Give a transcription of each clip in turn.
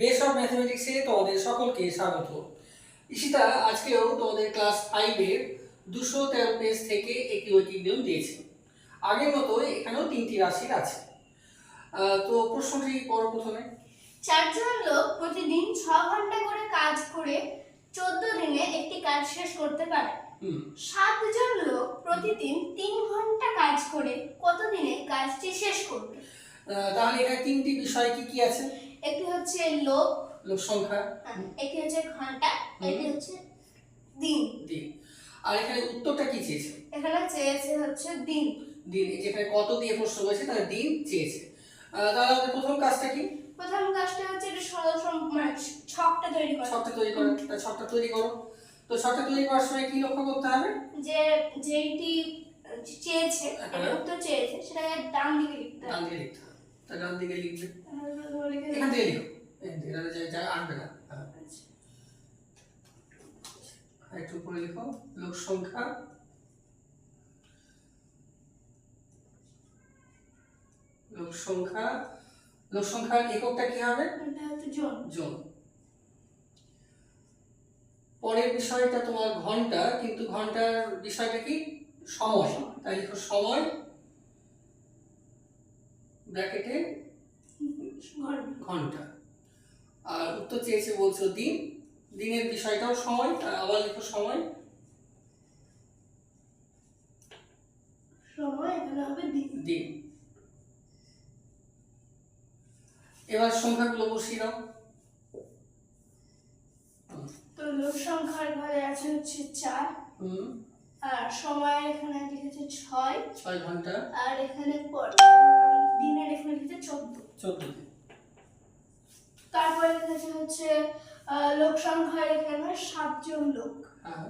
Base of ম্যাথমেটিক্সে তোমাদের সকলকে স্বাগত। ঈশিতা আজকেও তোমাদের ক্লাস ফাইভের দুশো তেরো পেজ থেকে একটি ঐকিক নিয়ম দিয়েছে। আগের মতো এখানেও তিনটি রাশির আছে। তো প্রশ্নটি পড়ো প্রথমে। চারজন লোক প্রতিদিন ছ ঘণ্টা করে কাজ করে চোদ্দ দিনে একটি কাজ শেষ করতে পারে। সাতজন লোক প্রতিদিন তিন ঘণ্টা কাজ করে কত দিনে কাজটি শেষ করবে? তাহলে এখানে তিনটি বিষয় কি কি আছে? একটি হচ্ছে লোক লোক সংখ্যা। একটি হচ্ছে ঘণ্টা একটি হচ্ছে দিন। দিন। আর এখানে উত্তরটা কি চেয়েছে? এখানে চেয়েছে হচ্ছে দিন। দিন যেখানে কত দিয়ে প্রশ্ন করেছে তাহলে দিন চেয়েছে। তাহলে আমাদের প্রথম কাজটা কি? প্রথম কাজটা হচ্ছে এটা সরল মানে ছকটা তৈরি করা। ছকটা তৈরি করো ছকটা তৈরি করো। তো ছকটা তৈরি করার সময় কি লক্ষ্য করতে হবে? যে যেইটি চেয়েছে হ্যাঁ। উত্তর চেয়েছে সেটাকে ডান দিকে লিখতে হবে। ডান দিকে লিখতে হবে। তা ডান দিকে লিখবে। এখান থেকে লিখো। এখান থেকে তাহলে আনবে না। হ্যাঁ। একটু উপরে লিখো। লোক সংখ্যা। লোক সংখ্যা। লোক সংখ্যার এককটা কি হবে? জন। জন। পরের বিষয়টা তোমার ঘণ্টা কিন্তু ঘণ্টার বিষয়টা কি? সময়। তাই লিখো সময়। ব্র্যাকেটে ঘণ্টা। আর উত্তর চেয়েছে বলছো দিন। দিনের বিষয়টাও সময় আবার লিখো সময়। সময় এখানে হবে দিন। দিন। এবার সংখ্যাগুলো বসিয়ে দাও। তো লোক সংখ্যার ঘরে আছে হচ্ছে চার। হুম। আর সময় এখানে লিখেছে ছয়। ছয় ঘণ্টা। আর এখানে পর- দিনের এখানে লিখেছে চোদ্দ। চোদ্দ তারপরে লিখেছে হচ্ছে লোক সংখ্যার এখানে সাতজন লোক। হ্যাঁ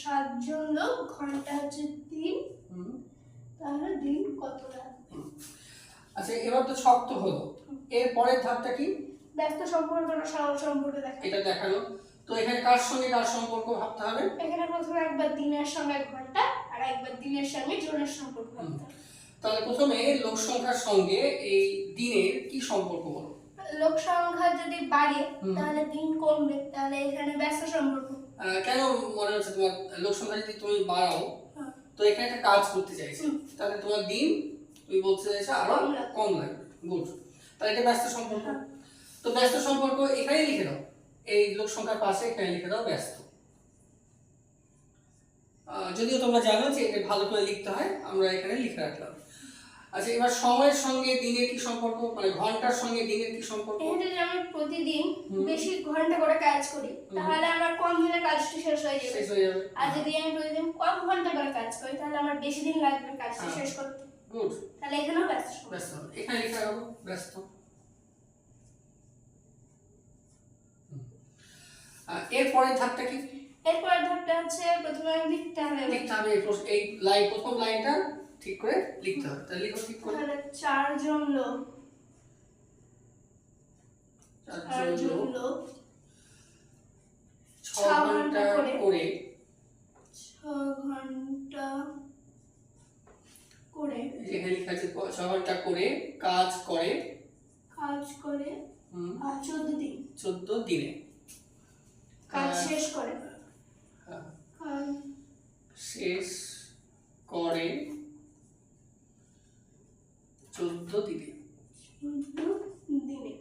সাতজন লোক ঘণ্টা হচ্ছে তিন। তাহলে দিন কতটা? আচ্ছা এবার তো ছক তো হলো। এর পরের ধাপটা কি? ব্যস্ত সম্পর্ক না সরল সম্পর্ক দেখা এটা দেখানো তো এখানে কার সঙ্গে কার সম্পর্ক ভাবতে হবে? এখানে প্রথমে একবার দিনের সঙ্গে ঘণ্টা আর একবার দিনের সঙ্গে জনের সম্পর্ক ভাবতে হবে। তাহলে প্রথমে লোক সংখ্যার সঙ্গে এই দিনের কি সম্পর্ক বলো? লোক সংখ্যা যদি বাড়ে তাহলে দিন কমবে তাহলে এখানে ব্যস্ত সম্পর্ক। কেন মনে হচ্ছে তোমার লোক সংখ্যা যদি তুমি বাড়াও হ্যাঁ। তো এখানে একটা কাজ করতে চাইছো। তাহলে তোমার দিন তুমি বলতে চাইছো আরও কম লাগবে। গুড। তাহলে এটা ব্যস্ত সম্পর্ক। হ্যাঁ। তো ব্যস্ত সম্পর্ক এখানেই লিখে দাও। এই লোক সংখ্যার পাশে এখানে লিখে দাও ব্যস্ত। যদিও তোমরা জানো যে এটা ভালো করে লিখতে হয় আমরা এখানে লিখে রাখলাম। আচ্ছা এবার সময়ের সঙ্গে দিনের কি সম্পর্ক? মানে ঘণ্টার সঙ্গে দিনের কি সম্পর্ক? এখানে যদি আমি প্রতিদিন বেশি ঘণ্টা করে কাজ করি তাহলে আমার কম দিনে কাজটা শেষ হয়ে যাবে। শেষ হয়ে যাবে। আর যদি আমি প্রতিদিন কম ঘণ্টা করে কাজ করি তাহলে আমার বেশি দিন লাগবে কাজটা হ্যাঁ। শেষ করতে। গুড। তাহলে এখানেও ব্যস্ত। ব্যস্ত এখানে লিখে রাখো ব্যস্ত। হুম। আর এর পরের ধাপটা কি? এরপরের ধাপটা হচ্ছে প্রথমে লিখতে হবে। লিখতে হবে এই লাইন প্রথম লাইনটা। ঠিক করে লিখতে হবে তাহলে লিখো ঠিক করে। তাহলে চারজন লোক। চারজন লোক। ছ ঘণ্টা করে। ছ ঘণ্টা করে। এখানে লেখা আছে ছ ঘণ্টা করে কাজ করে। কাজ করে। আর চোদ্দ দিন। চোদ্দ দিনে। কাজ কাজ শেষ করে। হ্যাঁ, কাজ শেষ করে চোদ্দ দিনে। দিনে।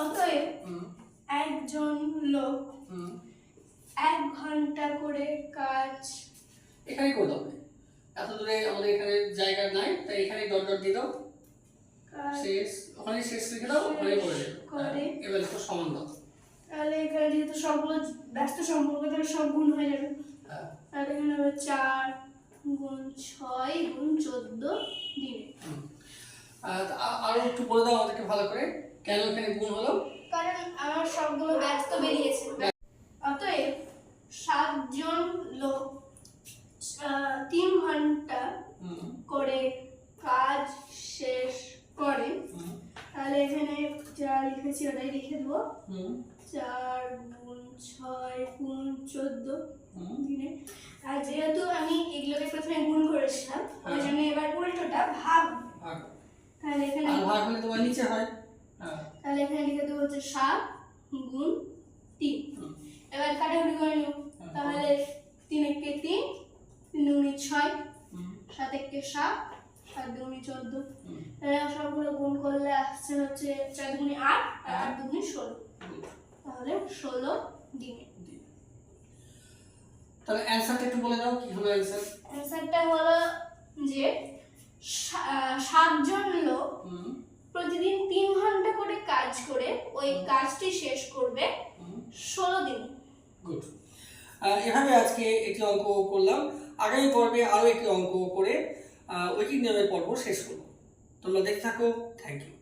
অতএব একজন লোক এক ঘণ্টা করে কাজ এখানে করে দাও। এত দূরে আমাদের এখানে জায়গা নাই তাই এখানে ডট ডট দিয়ে দাও। শেষ। ওখানে শেষ লিখে দাও ওখানে করে করে। হ্যাঁ, এবার দেখো সমান দাও। তাহলে এখানে যেহেতু সবগুলো ব্যস্ত সম্পর্ক তাহলে সব গুণ হয়ে যাবে। হ্যাঁ, তাহলে এখানে হবে চার গুণ ছয় গুণ চোদ্দ দিনে। আর একটু বলে দাও আমাদেরকে ভালো করে কেন এখানে গুণ হলো? কারণ আমার সবগুলো ব্যস্ত বেরিয়েছে। অতএব সাতজন লোক তিন ঘণ্টা করে কাজ শেষ করে। তাহলে এখানে যা লিখেছি ওটাই লিখে দেবো। চার ছয় গুণ চোদ্দ দিনে। আর যেহেতু আমি এগুলোকে প্রথমে গুণ করেছিলাম ওই হ্যাঁ। জন্য এবার উল্টোটা ভাগ। তাহলে এখানে ভাগ হলে তোমার নিচে হয়। তাহলে এখানে লিখে দেবো হচ্ছে সাত গুণ তিন। এবার কাটাকুটি করে নিব তাহলে তিন একে তিন তিন দুগুণি ছয় সাত একে সাত সাত দুগুণি চোদ্দ। তাহলে সবগুলো গুণ করলে আসছে হচ্ছে চার দুগুণি আট আর আট দুগুণি ষোলো। তাহলে ষোলো দিনে। তাহলে অ্যান্সারটা একটু বলে দাও কি হলো অ্যান্সার অ্যান্সারটা হলো যে সাতজন লোক প্রতিদিন তিন ঘণ্টা করে কাজ করে ওই কাজটি শেষ করবে ষোলো দিন। গুড এভাবে আজকে একটি অঙ্ক করলাম। আগামী পর্বে আরও একটি অঙ্ক করে ঐকিক নিয়মের পর্ব শেষ করব। তোমরা দেখতে থাকো। Thank you